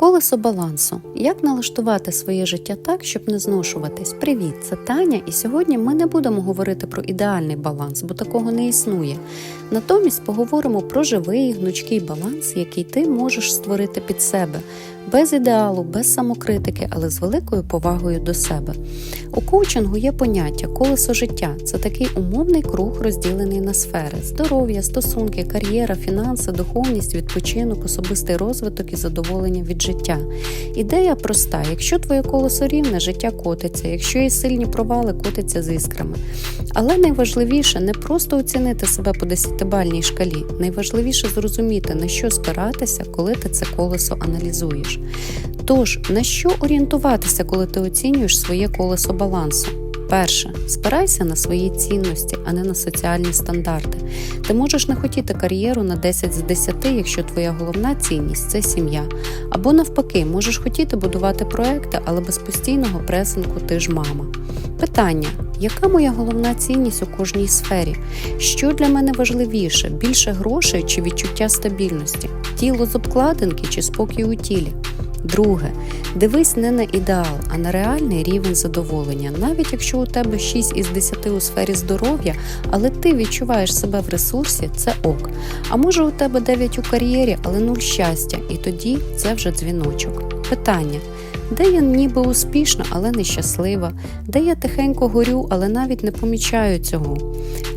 Колесо балансу. Як налаштувати своє життя так, щоб не зношуватись? Привіт, це Таня, і сьогодні ми не будемо говорити про ідеальний баланс, бо такого не існує. Натомість поговоримо про живий гнучкий баланс, який ти можеш створити під себе, без ідеалу, без самокритики, але з великою повагою до себе. У коучингу є поняття колесо життя це такий умовний круг, розділений на сфери: здоров'я, стосунки, кар'єра, фінанси, духовність, відпочинок, особистий розвиток і задоволення від життя. Ідея проста: якщо твоє колесо рівне, життя котиться, якщо є сильні провали, котиться з іскрами. Але найважливіше не просто оцінити себе по десятибальній шкалі, найважливіше зрозуміти, на що спиратися, коли ти це колесо аналізуєш. Тож, на що орієнтуватися, коли ти оцінюєш своє колесо балансу? Перше, спирайся на свої цінності, а не на соціальні стандарти. Ти можеш не хотіти кар'єру на 10 з 10, якщо твоя головна цінність це сім'я. Або навпаки, можеш хотіти будувати проекти, але без постійного пресингу ти ж мама. Питання: яка моя головна цінність у кожній сфері? Що для мене важливіше: більше грошей чи відчуття стабільності? Тіло з обкладинки чи спокій у тілі? Друге, дивись не на ідеал, а на реальний рівень задоволення. Навіть якщо у тебе 6 із 10 у сфері здоров'я, але ти відчуваєш себе в ресурсі, це ок. А може у тебе 9 у кар'єрі, але нуль щастя, і тоді це вже дзвіночок. Питання. Де я ніби успішна, але нещаслива, де я тихенько горю, але навіть не помічаю цього.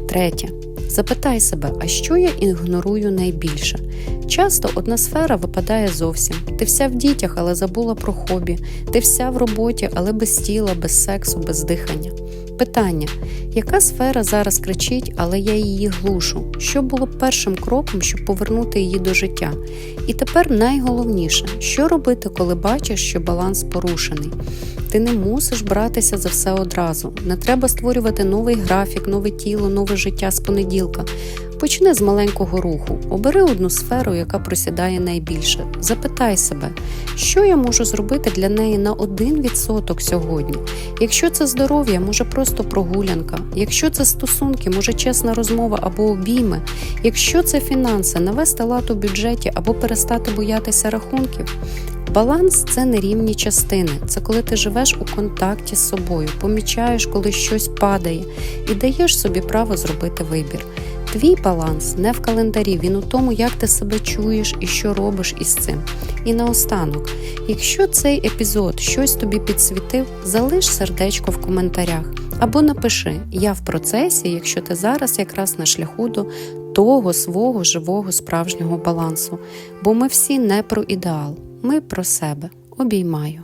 Третє. Запитай себе, а що я ігнорую найбільше? Часто одна сфера випадає зовсім. Ти вся в дітях, але забула про хобі. Ти вся в роботі, але без тіла, без сексу, без дихання. Питання: яка сфера зараз кричить, але я її глушу? Що було першим кроком, щоб повернути її до життя? І тепер найголовніше, що робити, коли бачиш, що баланс порушений? Ти не мусиш братися за все одразу. Не треба створювати новий графік, нове тіло, нове життя з понеділка. Почни з маленького руху, обери одну сферу, яка просідає найбільше. Запитай себе, що я можу зробити для неї на 1% сьогодні. Якщо це здоров'я, може просто прогулянка. Якщо це стосунки, може чесна розмова або обійми. Якщо це фінанси, навести лад у бюджеті або перестати боятися рахунків. Баланс це нерівні частини. Це коли ти живеш у контакті з собою, помічаєш, коли щось падає, і даєш собі право зробити вибір. Твій баланс не в календарі, він у тому, як ти себе чуєш і що робиш із цим. І наостанок, якщо цей епізод щось тобі підсвітив, залиш сердечко в коментарях або напиши Я в процесі, якщо ти зараз якраз на шляху до того свого живого справжнього балансу. Бо ми всі не про ідеал, ми про себе. Обіймаю.